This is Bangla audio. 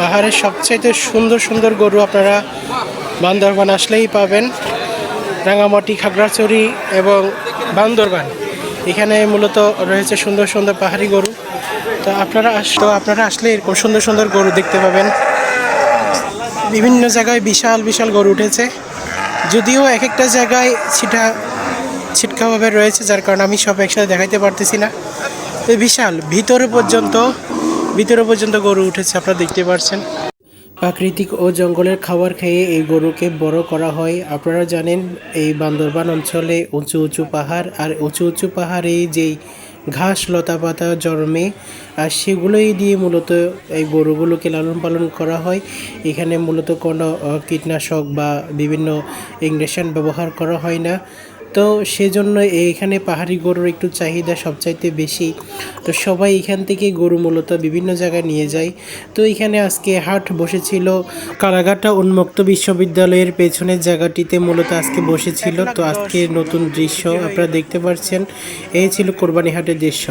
পাহাড়ের সবচাইতে সুন্দর সুন্দর গরু আপনারা বান্দরবান আসলেই পাবেন। রাঙামাটি, খাগড়াছড়ি এবং বান্দরবান। এখানে মূলত রয়েছে সুন্দর সুন্দর পাহাড়ি গরু। তো আপনারা আস, তো আপনারা আসলে এরকম সুন্দর সুন্দর গরু দেখতে পাবেন। বিভিন্ন জায়গায় বিশাল বিশাল গরু উঠেছে। যদিও এক একটা জায়গায় ছিটা, ছিটকাভাবে রয়েছে, যার কারণে আমি সব একসাথে দেখাইতে পারতেছি না। বিশাল, ভিতরে পর্যন্ত ভিতরে পর্যন্ত গরু উঠেছে, আপনারা দেখতে পাচ্ছেন প্রাকৃতিক ও জঙ্গলের খাবার খেয়ে এই গরুকে বড় করা হয়। আপনারা জানেন, এই বান্দরবান অঞ্চলে উঁচু উঁচু পাহাড় আর উঁচু উঁচু পাহাড়ে যেই ঘাস, লতা পাতা জন্মে, আর সেগুলোই দিয়ে মূলত এই গরুগুলোকে লালন পালন করা হয়। এখানে মূলত কোনো কীটনাশক বা বিভিন্ন ইঞ্জেকশন ব্যবহার করা হয় না। তো সেজন্য এখানে পাহাড়ি গরুর একটু চাহিদা সবচাইতে বেশি। তো সবাই এখান থেকে গরু মূলত বিভিন্ন জায়গায় নিয়ে যায়। তো এখানে আজকে হাট বসেছিল। কারাগাটা উন্মুক্ত বিশ্ববিদ্যালয়ের পেছনের জায়গাটিতে মূলত আজকে বসেছিল। তো আজকে নতুন দৃশ্য আপনারা দেখতে পাচ্ছেন এই ছিল কোরবানি হাটের দৃশ্য।